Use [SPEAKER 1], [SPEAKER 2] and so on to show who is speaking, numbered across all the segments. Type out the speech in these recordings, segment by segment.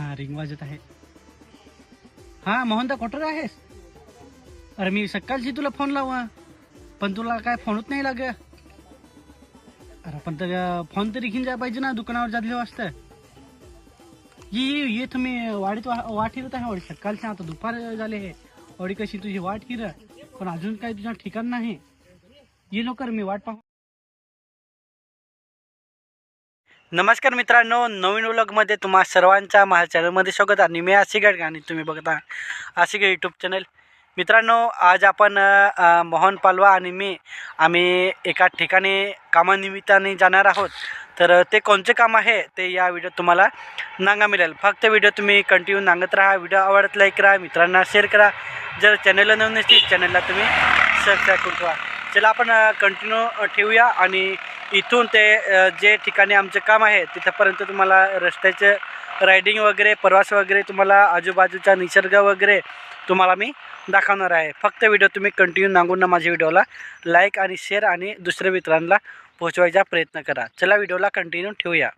[SPEAKER 1] हा रिंग वाजत आहे. हा मोहनदा कुठं आहेस अरे मी सकाळची तुला फोन लावा पण तुला काय फोनच नाही लाग. अरे पण तर फोन तरी घेऊन जाय पाहिजे ना दुकानावर जातले वाजता ये ये ये तुम्ही वाडीत वाट हिरत आहे वाडी. सकाळचे आता दुपार झाले हे. वाडी कशी तुझी वाट हिर पण अजून काही तुझ्या ठिकाण नाही. ये लवकर मी वाट पाहू. नमस्कार मित्रांनो नवीन व्लॉगमध्ये तुम्हा सर्वांच्या माझ्या चॅनलमध्ये स्वागत आणि मी आशिक आणि तुम्ही बघता आशिक यूट्यूब चॅनल मित्रांनो आज आपण मोहन पालवा आणि मी आम्ही एका ठिकाणी कामानिमित्ताने जाणार आहोत. तर ते कोणते काम आहे ते या व्हिडिओ तुम्हाला नांगा मिळेल. फक्त व्हिडिओ तुम्ही कंटिन्यू नांगत राहा. व्हिडिओ आवडत लाईक करा मित्रांना शेअर करा. जर चॅनलला नवीन नसतील चॅनलला तुम्ही सबस्क्राईब करून ठेवा. चला आपण कंटिन्यू ठेवूया आणि इथून ते जे ठिकाणी आमचं काम आहे तिथंपर्यंत तुम्हाला रस्त्याचे रायडिंग वगैरे प्रवास वगैरे तुम्हाला आजूबाजूचा निसर्ग वगैरे तुम्हाला मी दाखवणार आहे. फक्त व्हिडिओ तुम्ही कंटिन्यू नांगून ना माझ्या व्हिडिओला लाईक आणि शेअर आणि दुसऱ्या मित्रांना पोहोचवायचा प्रयत्न करा. चला व्हिडिओला कंटिन्यू ठेवूया.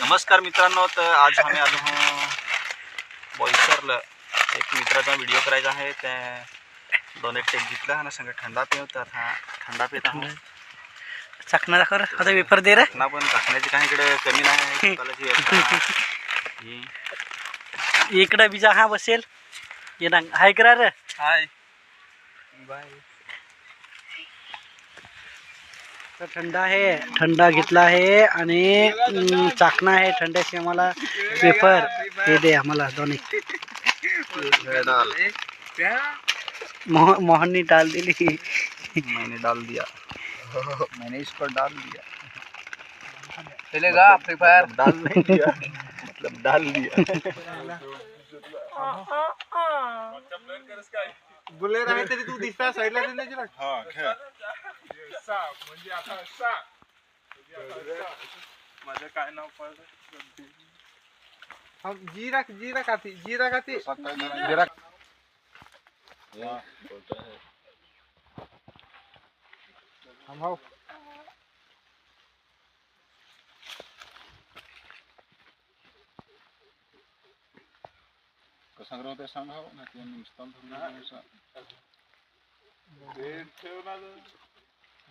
[SPEAKER 2] नमस्कार मित्रांनो तर आज आम्ही आलो हो बोईसरला. एक मित्राचा व्हिडिओ करायचा आहे. त्या दोन एक टेक घेतला आणि सगळं थंडा पिऊ तर हा थंडा पित आहोत.
[SPEAKER 1] चकना दाखव. आता वेफर दे रे.
[SPEAKER 2] ना पण टाकण्याची काही इकडे कमी नाही
[SPEAKER 1] इकडं बिजा हा बसेल. ये ना हाय करा रे.
[SPEAKER 2] हाय. बाय.
[SPEAKER 1] तर थंडा आहे थंडा घेतला आहे आणि चाकणा आहे. थंड्याशी आम्हाला पेपर हे दे आम्हाला दोन्ही.
[SPEAKER 2] डाल
[SPEAKER 1] मोह मोहननी डाल दिली.
[SPEAKER 2] मैंने डाल दिया. मैंने इसको डाल दिया.
[SPEAKER 3] चलेगा फ्री फायर
[SPEAKER 2] डाल नहीं दिया. मतलब डाल दिया.
[SPEAKER 3] बुलेर आहे तरी तू दिसता साईडला नाही
[SPEAKER 2] माझं काय नाव पडलं
[SPEAKER 3] जीरा जीरा खाती जीरा खाती.
[SPEAKER 2] जरा.
[SPEAKER 3] थांबाव
[SPEAKER 2] कसं ते सांगा ना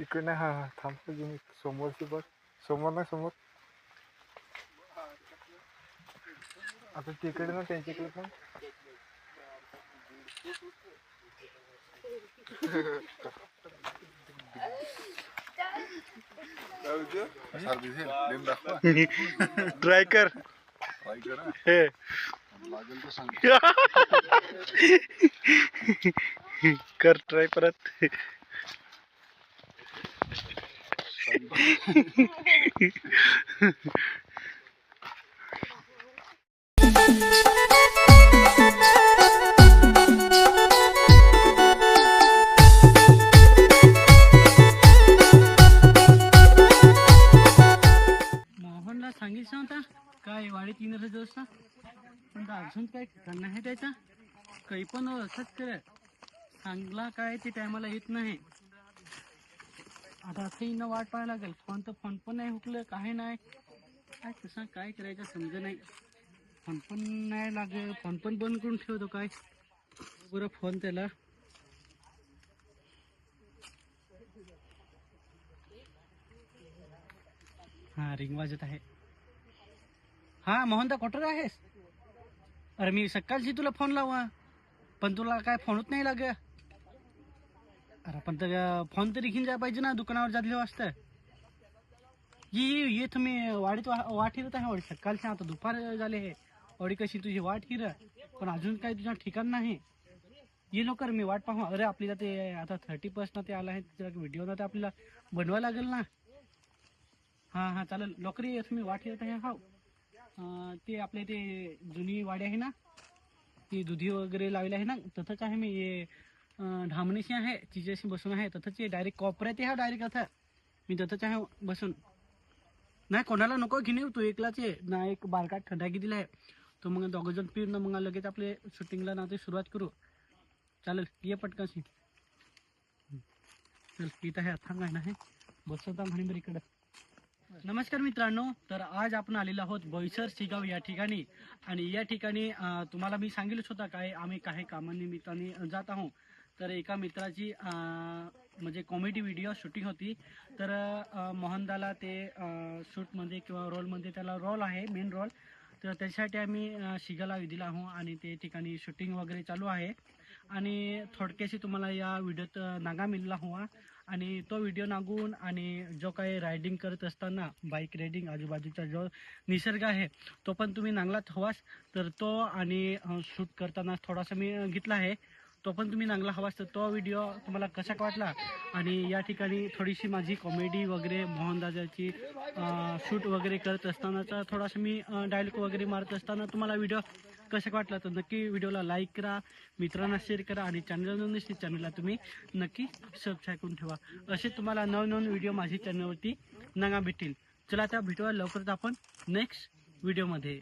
[SPEAKER 3] इकडे नाही हा हा थांब अजून एक समोरची बघ समोर ना समोर आता तिकडे ना त्यांच्याकडे पण
[SPEAKER 1] ट्राय कर. हे. कर ट्राय परत. मोहनला सांगता काय वाडीत येणार आहे पण अजून काय ठिकाण नाही त्याचा? काही पण असंच कर सांगला काय ते टायमाला येत नाही. आता असं येणं वाट पाहायला लागेल. फोन तर फोन पण नाही हुकलं काही नाही. काय कसं काय करायचं समज नाही. फोन पण नाही लागेल फोन पण बंद करून ठेवतो काय? बरं फोन त्याला. हा रिंग वाजत आहे. हा, मोहनदा कुठं आहेस? अरे मी सकाळची तुला फ़ोन लावा पण तुला काय फोनच नाही लाग अरे पण तर फ़ोन तरी घेऊन जायला पाहिजे ना, दुकानावर जातले वाजता ये ये तुम्ही वाडीत वाट हिरत आहे वाडी. सकाळच्या आता दुपार झाले हे. वाडी कशी तुझी वाट हिर. पण अजून काही तुझ्या ठिकाण नाही. ये लवकर मी वाट पाहू. अरे आपल्याला ते, आता थर्टी पर्सेंट ते आला आहे व्हिडिओ ना ते आपल्याला बनवायला लागेल ना. हाँ हाँ, चालेल. लवकर ये तुम्ही वाट येत आहे. हाव. अं, ते आपले ते जुनी वाडी आहे ना ती दुधी वगैरे लावली आहे ना तथंच आहे मी ये अं, ढामणीशी आहे तिच्याशी बसून आहे तथंच डायरेक्ट कॉपऱ्यात आहे डायरेक्ट आता. मी तथंच आहे बसून. नाही कोणाला नको घेणे तू एकलाच ये. ना एक बारकाट खड्डा दिला आहे तो मग दोघं जण पिऊन मग लगेच आपले शूटिंगला ना ते सुरुवात करू. चालेल ये पटकाशी चल इथं आहे थांब आहे ना हे. बसवता म्हणे बरं इकडं. नमस्कार मित्रांनो तर आज आपण आलेलो आहोत बोईसर शिगाव या ठिकाणी. आणि या ठिकाणी तुम्हाला मी सांगितलंच होता काय आम्ही काही कामानिमित्ताने जात आहोत. तर एका मित्राची म्हणजे कॉमेडी व्हिडिओ शूटिंग होती. तर मोहनदाला ते शूटमध्ये किंवा रोलमध्ये त्याला रोल आहे मेन रोल तर त्याच्यासाठी आम्ही शिगाला दिला आहोत आणि ते ठिकाणी शूटिंग वगैरे चालू आहे. आणि थोडक्याशी तुम्हाला या व्हिडिओत नागा मिळला हुआ. आणि तो व्हिडिओ नागून आणि जो काही रायडिंग करत असताना बाईक रायडिंग आजूबाजूचा जो निसर्ग आहे तो पण तुम्ही नांगलात हवास तर तो आणि शूट करताना थोडासा मी घेतला आहे. तो पण तुम्ही नांगला हवास तर तो व्हिडिओ तुम्हाला कसा वाटला? आणि या ठिकाणी थोडीशी माझी कॉमेडी वगैरे मोहनदाजाची शूट वगैरे करत असतानाचा थोडासा मी डायलॉग वगैरे मारत असताना तुम्हाला व्हिडिओ कसा वाटला? तर नक्की व्हिडिओला लाईक करा मित्रांना शेअर करा आणि चॅनल नसते चॅनलला तुम्ही नक्की सबस्क्राईब करून ठेवा. असे तुम्हाला नवनवीन व्हिडिओ माझी चॅनलवरती नगा भेटतील. चला त्या व्हिडिओला लवकरच आपण नेक्स्ट व्हिडिओमध्ये